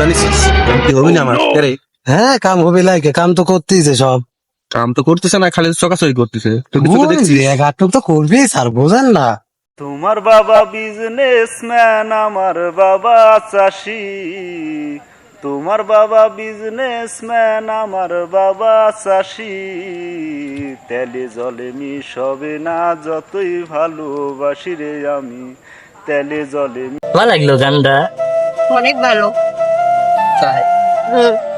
কামলা নিছিস কি হবি না আমার? রে? হ্যাঁ কাম হবে লাগে কাম তো করতেইছে সব। কাম তো করতেছে না খালি চকাচকি করতেছে। তুই কিছু দেখছিস? এক আটটুক তো করবেই স্যার বোঝেন না। তোমার বাবা বিজনেসম্যান আমার বাবা চাষি। তোমার বাবা বিজনেসম্যান আমার বাবা চাষি। তেলে জলে মিশবে না যতই ভালোবাসি রে আমি। তেলে জলে ভালো লাগল গানটা। অনেক ভালো। হুম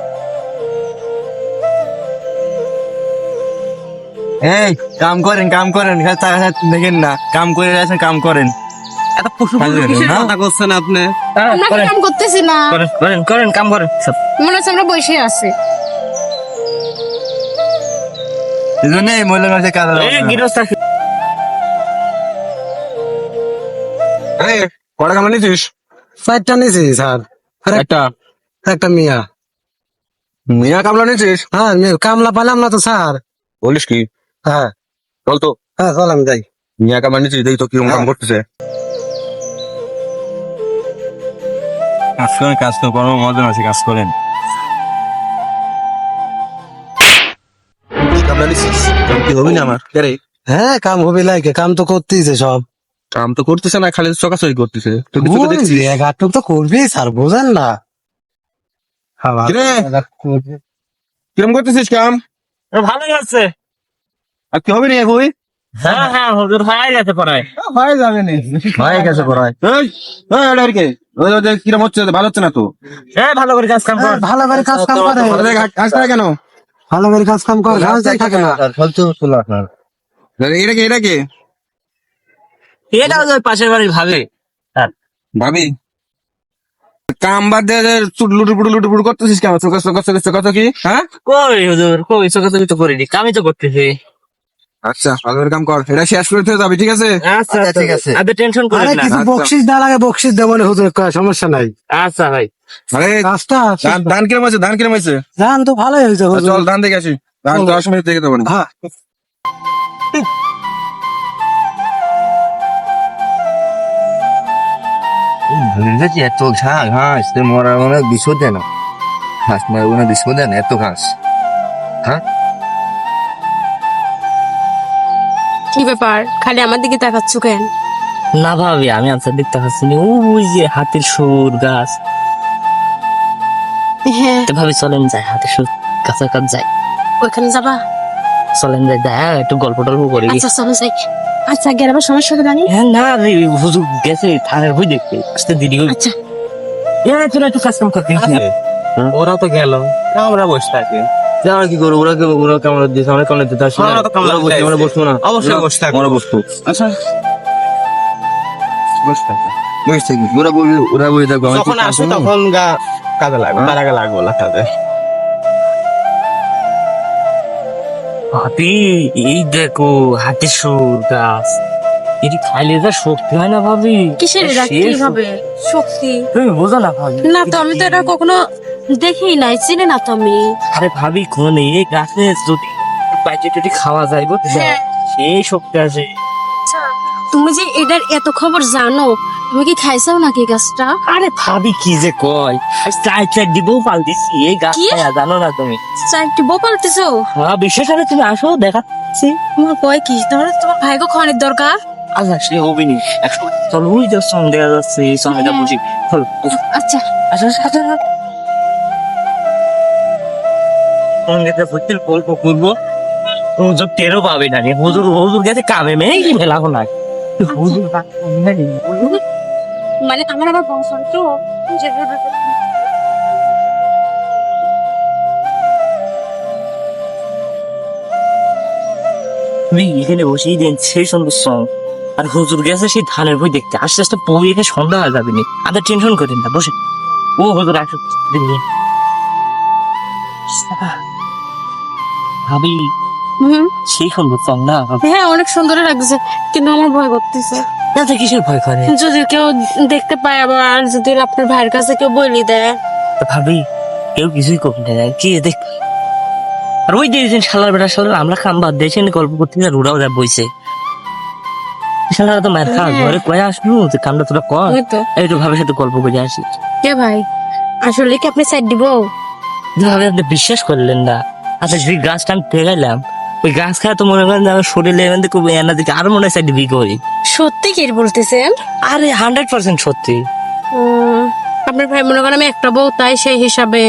এই কাম করেন কাম করেন। টাকা দেখেন না। কাম করে আছেন কাম করেন। এত পশু কিসের কথা করছেন আপনি? আমরা করেন। কাম করতেছি না। করেন করেন করেন কাম করেন সব। মনে হচ্ছে আমরা বসে আছি। এই জন্য এই মহিলা মানুষের কাজ কটা কামলা নিছিস? চারটা নিছি স্যার। আর এক- একটা একটা মিয়া। মিয়া কামলা নিছিস হ্যাঁ মিয়া, কামলা পালাম না তো স্যার। বলিস কি? হ্যাঁ। চল তো। হ্যাঁ চল আমি যাই। মিয়া কামলা নিছিস দেখি তো কীরকম কাম করতেছে। কাজ করেন কাজ তো কোনো মজা আছে কাজ করেন। কামলা নিছিস কি হবি না আমার? হ্যাঁ কাম হবে লাগে কাম তো করতেইছে সব। কাম তো করতেছে না খালি চকাচকি করতেছে। তুই কিছু দেখছিস? এক আটটুক তো করবেই স্যার বোঝেন না? কিরম করতেছিস কাম? ভালোই আছে। আর কি হবে না কই হ্যাঁ হ্যাঁ হুজুর হয়ে গেছে পড়ায়। হয়ে যাবে না। হয়ে গেছে পড়ায়। এই এই আর কি ওই ওই কিরম হচ্ছে ভালো হচ্ছে না তো? এ ভালো করে কাজ কাম কর। ভালো করে কাজ কাম করে। ভালো কেন? ভালো করে কাজ কাম করে ঘাস যায় থাকে না এটা কি এটা কি? এটা ওই পাশের বাড়ির ভাবে। ভাবি? কাম বাদ দিয়ে যে চুট লুটু পুটু লুটু পুটু করতেছিস কেন? চোখা চোখা চোখা চোখা চোখি হ্যাঁ? কই হুজুর? কই? চোখে চোখে তো করিনি। কামই তো করতেছি। আচ্ছা ভালো করে কাম কর। এটা শেষ করে দিতে যাবি ঠিক আছে? আচ্ছা ঠিক আছে। আরে টেনশন আরে না। কিছু আচ্ছা। বকশিস লাগে বকশিস দেবো না হুজুর কয়, সমস্যা নাই। আচ্ছা ভাই। আরে ধান ধান কিরম আছে ধান কিরম আছে জান তো ভালোই হয়েছে হুজুর। চল ধান দেখে আসি। ধান তো অসময় দেখে দেবো না। হ্যাঁ। ভুলেছি এত ঘা- ঘাস তোর মনে হয় বিষও দেয় না। ঘাস মারার মনে হয় বিষও দেয় না এত ঘাস। কি ব্যাপার? খালি আমার দিকে তাকাচ্ছ কেন? না ভাবি আমি আনসার দেখতে পাচ্ছি না। ওই যে হাতির সুর গাছ। হ্যাঁ। তো ভাবি চলেন যাই হাতির সুর কাছে যাই। ওইখানে যাবা? চলেন যাই দেখা একটু গল্প টল্প করি। আচ্ছা চলো যাই। আচ্ছা গেলে সমস্যা হবে জানি হ্যাঁ না রে হুজুর গেছে থানার বই দেখতে। আসতে দেরি হয়ে আচ্ছা। এ তোরা একটু কাজ কাম করতে ওরা তো গেল। আমরা বসে থাকি। কি করব? ওরা ওরা কেমন দিচ্ছে আমরা কেমন দিতে আসি? আমরা বসছি আমরা বসবো না। অবশ্যই বসে থাকব। আমরা বসবো। আচ্ছা। বসে থাকব বসে থাকি। ওরা বলবে ওরা বলে থাকবে। যখন আসো তখন গা কাজে লাগবে তার আগে লাগবো না কাজে। হাতি এই দেখো হাতির সুর গাছ এটি খাইলে যা শক্তি হয় না ভাবি? কিসের কি হবে শক্তি? তুমি বোঝো না ভাবি না তো আমি তো এটা কখনো দেখি নাই চিনি না তো আমি। আরে ভাবি কোন এই গাছে যদি বাইচে যদি খাওয়া যায় বুঝছ হ্যাঁ। সেই শক্তি আছে। তুমি যে এটার এত খবর জানো তুমি কি খাইছাও নাকি গাছটা? আরে ভাবি কি যে কয়? চাই চাই দিবও পাল দিছি এই গাছ জানো না তুমি? চারটি বপালতেছো হ্যাঁ বিশেষ করে তুমি আসো দেখাচ্ছি। তোমার কয় কি? তোমার তোমার ভাইকে খাওয়ানোর দরকার? আচ্ছা সে হবে নি চলো ওই যে দেখা যাচ্ছে এই হ্যাঁ। বুঝি। চলো আচ্ছা। আচ্ছা আচ্ছা সঙ্গীতে ভর্তির গল্প করব। হুজুর টেরও পাবে না হুজুর হুজুর গেছে কামে মেয়ে কি মেলা না হুজুর মানে আমার আবার বংশন তো তুমি এখানে বসেই দেন সেই সুন্দর সং, আর হুজুর গেছে সেই ধানের বই দেখতে। আস্তে আস্তে বই এখানে সন্ধ্যা হয়ে যাবে নি। আদার টেনশন করেন না বসে ও হুজুর আসো ভাবি হুম। সেই সুন্দর সং না। হ্যাঁ অনেক সুন্দর লাগছে কিন্তু আমার ভয় করতেছে। তাতে কিসের ভয় করে? যদি কেউ দেখতে পায় আবার যদি আপনার ভাইয়ের কাছে কেউ বলি দেয়। তা ভাবি কেউ কিছুই করবে না কি দেখ। আর ওই দিয়েছেন শালার বেটা শালার আমরা কাম বাদ দিয়েছেন গল্প করতে আর ওরাও যা বইছে। শালারা তো মায়ের খা। ঘরে কয়ে আসব যে কামটা তোরা কর। ওই তো। একটু ভাবে সাথে গল্প করে আসি। কে ভাই? আসলে কি আপনি সাইড দিব? আপনি বিশ্বাস করলেন না। আচ্ছা যে গাছটা আমি পেগাইলাম ওই গাছ খায় তো মনে করেন আমার শরীরে এমন দিকে এনার দিকে আরও মনে হয় সাইড বি করি সত্যি কি বলতেছেন? আরে হান্ড্রেড পার্সেন্ট সত্যি। আপনার ভাই মনে করেন আমি একটা বউ তাই সেই হিসাবে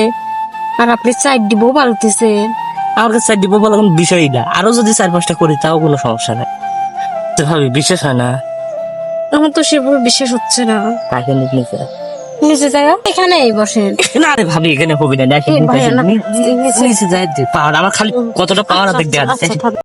আর আপনি সাইড দিব বলতেছেন আমার কাছে সাইড দিব বলা কোনো বিষয়ই না। আরও যদি চার পাঁচটা করি তাও কোনো সমস্যা নাই। তো ভাবি বিশ্বাস হয় না? আমার তো সেভাবে বিশ্বাস হচ্ছে না। তাকে নিতে নিচে জায়গা এখানেই বসেন। না রে ভাবি এখানে হবে না নিচে যায় পাহাড় আমার খালি কতটা পাহাড় আচ্ছা, দেখতে আচ্ছা।